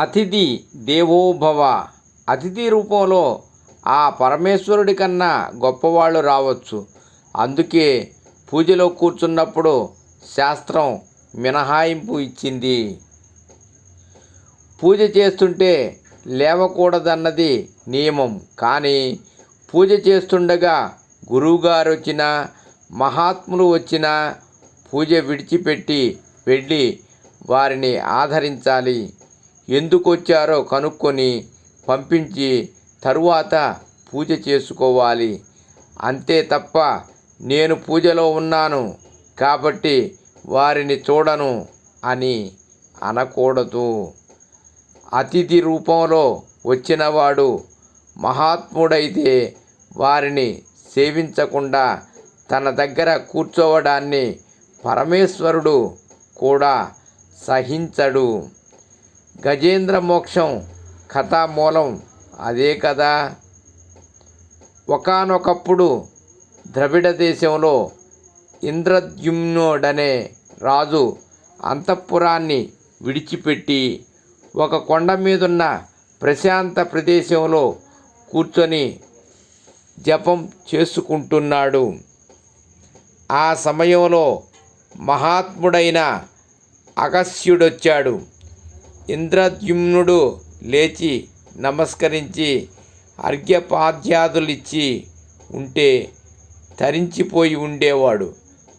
అతిథి దేవోభవ. అతిథి రూపంలో ఆ పరమేశ్వరుడి కన్నా గొప్పవాళ్ళు రావచ్చు. అందుకే పూజలో కూర్చున్నప్పుడు శాస్త్రం మినహాయింపు ఇచ్చింది. పూజ చేస్తుంటే లేవకూడదన్నది నియమం. కానీ పూజ చేస్తుండగా గురువుగారు వచ్చినా మహాత్ములు వచ్చినా పూజ విడిచిపెట్టి వెళ్ళి వారిని ఆదరించాలి. ఎందుకు వచ్చారో కనుక్కొని పంపించి తరువాత పూజ చేసుకోవాలి. అంతే తప్ప నేను పూజలో ఉన్నాను కాబట్టి వారిని చూడను అని అనకూడదు. అతిథి రూపంలో వచ్చినవాడు మహాత్ముడైతే వారిని సేవించకుండా తన దగ్గర కూర్చోవడాన్ని పరమేశ్వరుడు కూడా సహించడు. గజేంద్ర మోక్షం కథామూలం అదే కదా. ఒకానొకప్పుడు ద్రవిడ దేశంలో ఇంద్రద్యుమ్నుడనే రాజు అంతఃపురాన్ని విడిచిపెట్టి ఒక కొండ మీదున్న ప్రశాంత ప్రదేశంలో కూర్చొని జపం చేసుకుంటున్నాడు. ఆ సమయంలో మహాత్ముడైన అగస్యుడొచ్చాడు ఇంద్రద్యుమ్నుడు లేచి నమస్కరించి అర్ఘ్యపాద్యాదులిచ్చి ఉంటే తరించిపోయి ఉండేవాడు.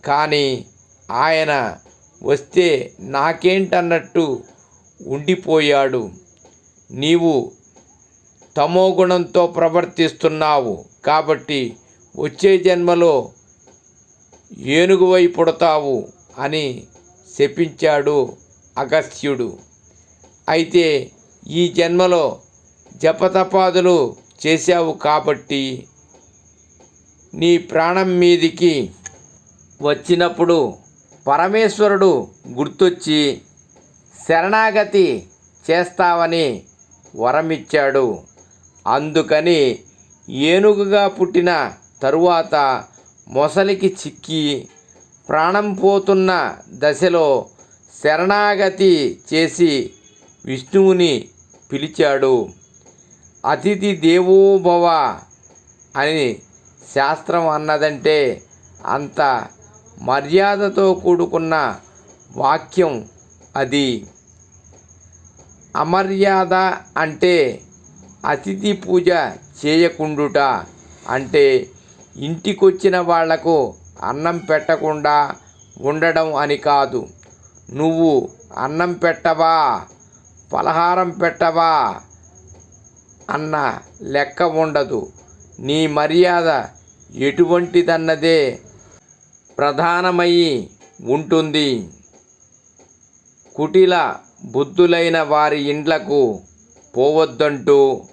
కానీ ఆయన వస్తే నాకేంటన్నట్టు ఉండిపోయాడు. నీవు తమోగుణంతో ప్రవర్తిస్తున్నావు కాబట్టి వచ్చే జన్మలో ఏనుగువై పుడతావు అని శపించాడు అగస్త్యుడు. అయితే ఈ జన్మలో జపతపాదులు చేశావు కాబట్టి నీ ప్రాణం మీదికి వచ్చినప్పుడు పరమేశ్వరుడు గుర్తొచ్చి శరణాగతి చేస్తావని వరమిచ్చాడు. అందుకని ఏనుగుగా పుట్టిన తరువాత మొసలికి చిక్కి ప్రాణం పోతున్న దశలో శరణాగతి చేసి విష్ణువుని పిలిచాడు. అతిథి దేవోభవ అని శాస్త్రం అన్నదంటే అంత మర్యాదతో కూడుకున్న వాక్యం అది. అమర్యాద అంటే అతిథి పూజ చేయకుండుట అంటే ఇంటికొచ్చిన వాళ్ళకు అన్నం పెట్టకుండా ఉండడం అని కాదు. నువ్వు అన్నం పెట్టవా? పలహారం పెట్టవా? అన్న లెక్క ఉండదు. నీ మర్యాద ఎటువంటిదన్నదే ప్రధానమై ఉంటుంది. కుటిల బుద్ధులైన వారి ఇండ్లకు పోవద్దంటూ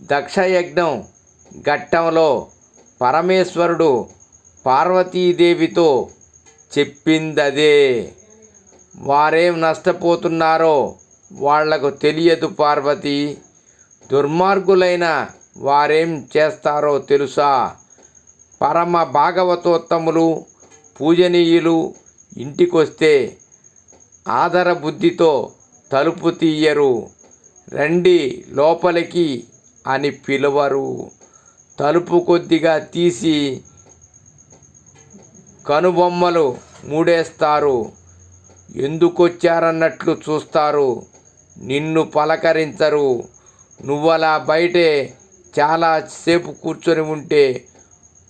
దక్షయజ్ఞం ఘట్టంలో పరమేశ్వరుడు పార్వతీదేవితో చెప్పిందదే. వారేం నష్టపోతున్నారో వాళ్ళకు తెలియదు పార్వతి. దుర్మార్గులైన వారేం చేస్తారో తెలుసా? పరమ భాగవతోత్తములు పూజనీయులు ఇంటికొస్తే ఆదర బుద్ధితో తలుపు తీయరు. రండి లోపలికి అని పిలువరు. తలుపు కొద్దిగా తీసి కనుబొమ్మలు మూడేస్తారు. ఎందుకొచ్చారన్నట్లు చూస్తారు. నిన్ను పలకరించరు. నువ్వలా బయటే చాలాసేపు కూర్చొని ఉంటే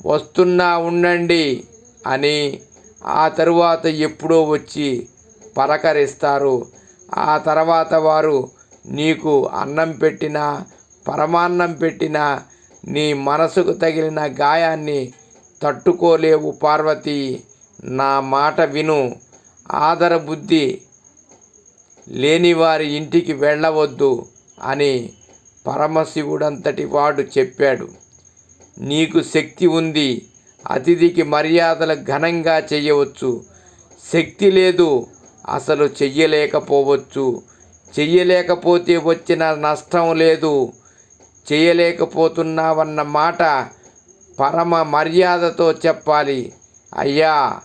వస్తున్నా ఉండండి అని ఆ తరువాత ఎప్పుడో వచ్చి పలకరిస్తారు. ఆ తర్వాత వారు నీకు అన్నం పెట్టినా పరమాన్నం పెట్టినా నీ మనసుకు తగిలిన గాయాన్ని తట్టుకోలేవు పార్వతి. నా మాట విను. ఆదర బుద్ధి లేని వారి ఇంటికి వెళ్ళవద్దు అని పరమశివుడంతటి వాడు చెప్పాడు. నీకు శక్తి ఉంది అతిథికి మర్యాదలు ఘనంగా చేయవచ్చు. శక్తి లేదు అసలు చెయ్యలేకపోవచ్చు. చెయ్యలేకపోతే వచ్చిన నష్టం లేదు. చేయలేకపోతున్నావన్న మాట పరమ మర్యాదతో చెప్పాలి. అయ్యా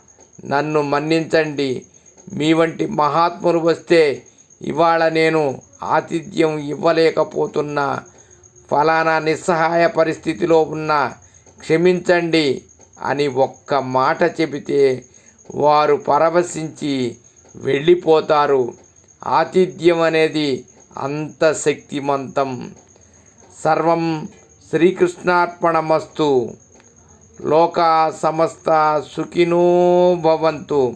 నన్ను మన్నించండి. మీ వంటి మహాత్ములు వస్తే ఇవాళ నేను ఆతిథ్యం ఇవ్వలేకపోతున్నా ఫలానా నిస్సహాయ పరిస్థితిలో ఉన్న క్షమించండి అని ఒక్క మాట చెబితే వారు పరవశించి వెళ్ళిపోతారు. ఆతిథ్యం అనేది అంత శక్తిమంతం. సర్వం శ్రీకృష్ణార్పణమస్తు. లోకా సమస్త సుఖినో భవంతు.